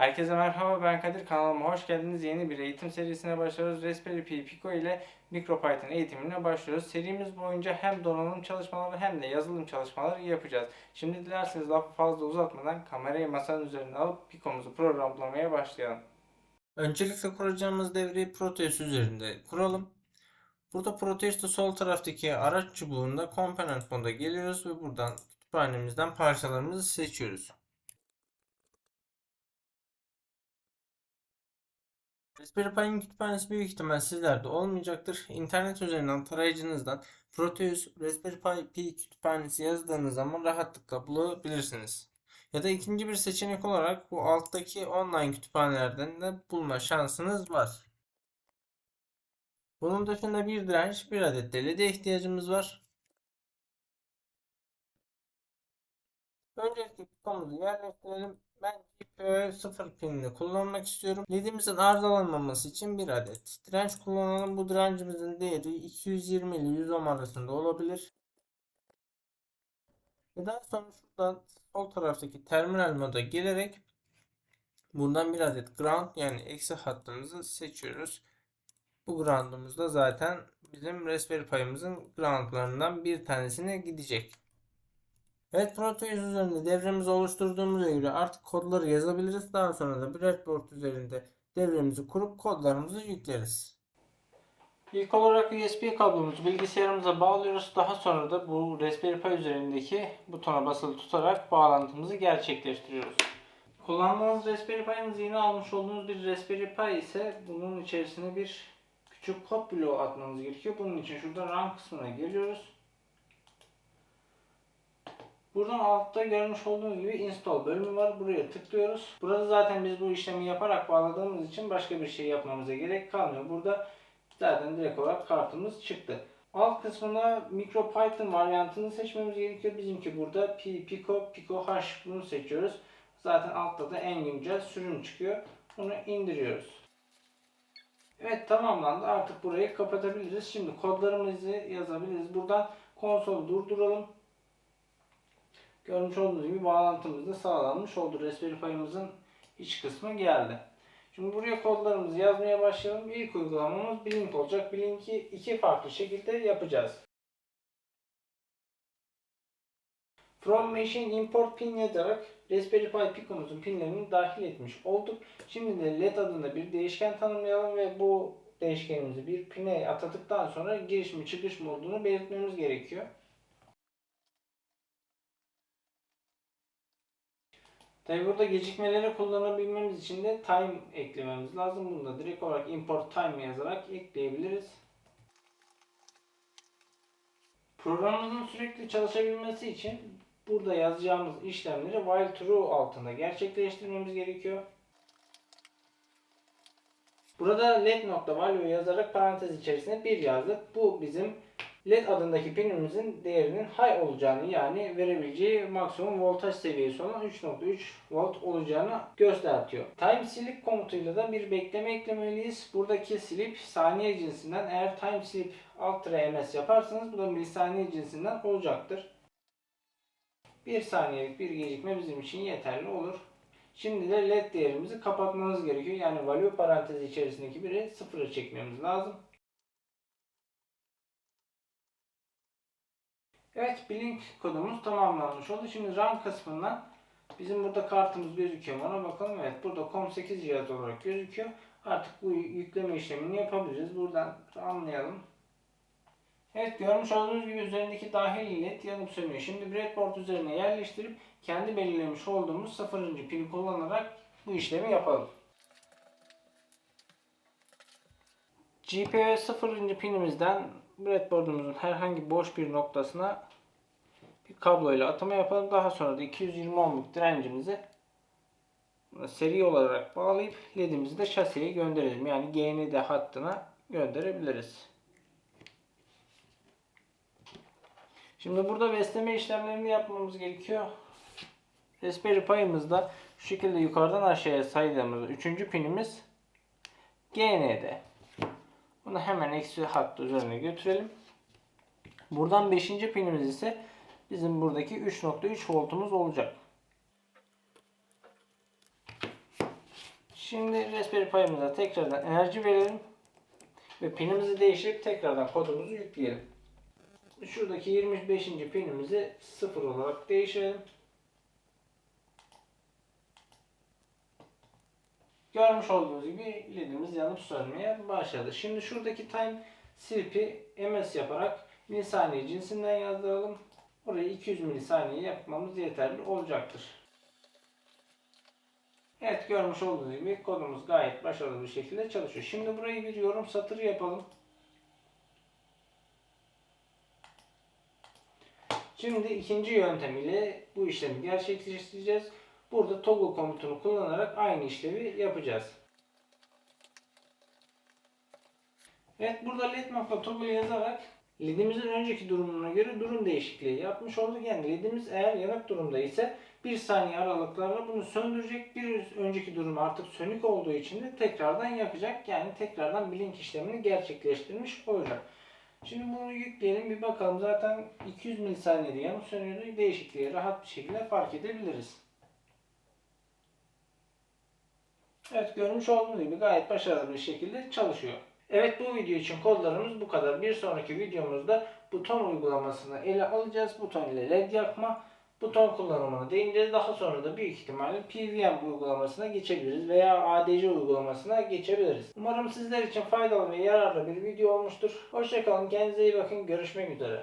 Herkese merhaba ben Kadir kanalıma hoş geldiniz. Yeni bir eğitim serisine başlıyoruz. Raspberry Pi Pico ile MicroPython eğitimine başlıyoruz. Serimiz boyunca hem donanım çalışmaları hem de yazılım çalışmaları yapacağız. Şimdi dilerseniz lafı fazla uzatmadan kamerayı masanın üzerine alıp Pico'muzu programlamaya başlayalım. Öncelikle kuracağımız devreyi Proteus üzerinde kuralım. Burada Proteus'ta sol taraftaki araç çubuğunda Component moda geliyoruz ve buradan kütüphanemizden parçalarımızı seçiyoruz. Raspberry Pi'nin kütüphanesi büyük ihtimal sizlerde olmayacaktır. İnternet üzerinden tarayıcınızdan Proteus Raspberry Pi kütüphanesi yazdığınız zaman rahatlıkla bulabilirsiniz. Ya da ikinci bir seçenek olarak bu alttaki online kütüphanelerden de bulma şansınız var. Bunun dışında bir direnç, bir adet de LED'e ihtiyacımız var. Öncelikle kutumuzu yerleştirelim. Ben GPIO 0 pinini kullanmak istiyorum. LED'imizin arızalanmaması için bir adet direnç kullanalım. Bu direncimizin değeri 220 ile 100 ohm arasında olabilir. Ve daha sonra şuradan sol taraftaki terminal moda gelerek buradan bir adet ground yani eksi hattımızı seçiyoruz. Bu ground'umuz da zaten bizim Raspberry Pi'mizin groundlarından bir tanesine gidecek. Evet Proteus üzerinde devremizi oluşturduğumuza göre artık kodları yazabiliriz. Daha sonra da breadboard üzerinde devremizi kurup kodlarımızı yükleriz. İlk olarak USB kablomuzu bilgisayarımıza bağlıyoruz. Daha sonra da bu Raspberry Pi üzerindeki butona basılı tutarak bağlantımızı gerçekleştiriyoruz. Kullandığınız Raspberry Pi'niz yeni almış olduğunuz bir Raspberry Pi ise bunun içerisine bir küçük kod bloğu atmanız gerekiyor. Bunun için şurada RAM kısmına geliyoruz. Buradan altta görmüş olduğunuz gibi install bölümü var. Buraya tıklıyoruz. Burada zaten biz bu işlemi yaparak bağladığımız için başka bir şey yapmamıza gerek kalmıyor. Burada zaten direkt olarak kartımız çıktı. Alt kısmına MicroPython varyantını seçmemiz gerekiyor. Bizimki burada Pi, Pico, Pico H bunu seçiyoruz. Zaten altta da en güncel sürüm çıkıyor. Bunu indiriyoruz. Evet tamamlandı. Artık burayı kapatabiliriz. Şimdi kodlarımızı yazabiliriz. Buradan konsolu durduralım. Görmüş olduğunuz gibi bağlantımız da sağlanmış oldu. Raspberry Pi'mizin iç kısmı geldi. Şimdi buraya kodlarımızı yazmaya başlayalım. İlk uygulamamız Blink olacak. Blink'i iki farklı şekilde yapacağız. From Machine Import Pin yazarak Raspberry Pi Pico'muzun pinlerini dahil etmiş olduk. Şimdi de LED adında bir değişken tanımlayalım ve bu değişkenimizi bir pine atadıktan sonra giriş mi çıkış mı olduğunu belirtmemiz gerekiyor. Tabi burada gecikmeleri kullanabilmemiz için de time eklememiz lazım. Bunu da direkt olarak import time yazarak ekleyebiliriz. Programımızın sürekli çalışabilmesi için burada yazacağımız işlemleri while true altında gerçekleştirmemiz gerekiyor. Burada led nokta value yazarak parantez içerisinde 1 yazdık. Bu bizim led adındaki pinimizin değerinin high olacağını yani verebileceği maksimum voltaj seviyesi olan 3.3 volt olacağını göstertiyor. Time sleep komutuyla da bir bekleme eklemeliyiz. Buradaki sleep saniye cinsinden eğer time sleep alt ms yaparsanız bu da milisaniye cinsinden olacaktır. 1 saniyelik bir gecikme bizim için yeterli olur. Şimdi de led değerimizi kapatmamız gerekiyor. Yani value parantezi içerisindeki biri sıfıra çekmemiz lazım. Evet Blink kodumuz tamamlanmış oldu. Şimdi RAM kısmından bizim burada kartımız gözüküyor ona bakalım. Evet burada COM8 cihaz olarak gözüküyor. Artık bu yükleme işlemini yapabiliriz. Buradan anlayalım. Evet görmüş olduğunuz gibi üzerindeki dahil led yanıp sönüyor. Şimdi breadboard üzerine yerleştirip kendi belirlemiş olduğumuz 0. pini kullanarak bu işlemi yapalım. GPIO 0. pinimizden breadboard'umuzun herhangi boş bir noktasına bir kabloyla atama yapalım. Daha sonra da 220 ohmluk direncimizi seri olarak bağlayıp ledimizi de şasiye gönderelim. Yani GND hattına gönderebiliriz. Şimdi burada besleme işlemlerini yapmamız gerekiyor. Raspberry Pi'mızda şu şekilde yukarıdan aşağıya saydığımız 3. pinimiz GND. Bunu hemen eksi hattı üzerine götürelim. Buradan 5. pinimiz ise bizim buradaki 3.3 voltumuz olacak. Şimdi Raspberry Pi'mize tekrardan enerji verelim. Ve pinimizi değiştirip tekrardan kodumuzu yükleyelim. Şuradaki 25. pinimizi 0 olarak değiştirelim. Görmüş olduğunuz gibi ledimiz yanıp sönmeye başladı. Şimdi şuradaki time sleep'i ms yaparak milisaniye cinsinden yazdıralım. Oraya 200 milisaniye yapmamız yeterli olacaktır. Evet görmüş olduğunuz gibi kodumuz gayet başarılı bir şekilde çalışıyor. Şimdi burayı bir yorum satırı yapalım. Şimdi ikinci yöntem ile bu işlemi gerçekleştireceğiz. Burada toggle komutunu kullanarak aynı işlevi yapacağız. Evet burada led nokta toggle yazarak ledimizin önceki durumuna göre durum değişikliği yapmış olduk. Yani ledimiz eğer yanık durumda ise bir saniye aralıklarla bunu söndürecek. Bir önceki durum artık sönük olduğu için de tekrardan yakacak. Yani tekrardan blink işlemini gerçekleştirmiş olacak. Şimdi bunu yükleyelim bir bakalım. Zaten 200 milisaniyede yanıp sönüyordu. Değişikliği rahat bir şekilde fark edebiliriz. Evet görmüş olduğunuz gibi gayet başarılı bir şekilde çalışıyor. Evet bu video için kodlarımız bu kadar. Bir sonraki videomuzda buton uygulamasını ele alacağız. Buton ile led yakma, buton kullanımına değineceğiz. Daha sonra da büyük ihtimalle PVM uygulamasına geçebiliriz veya ADC uygulamasına geçebiliriz. Umarım sizler için faydalı ve yararlı bir video olmuştur. Hoşçakalın, kendinize iyi bakın, görüşmek üzere.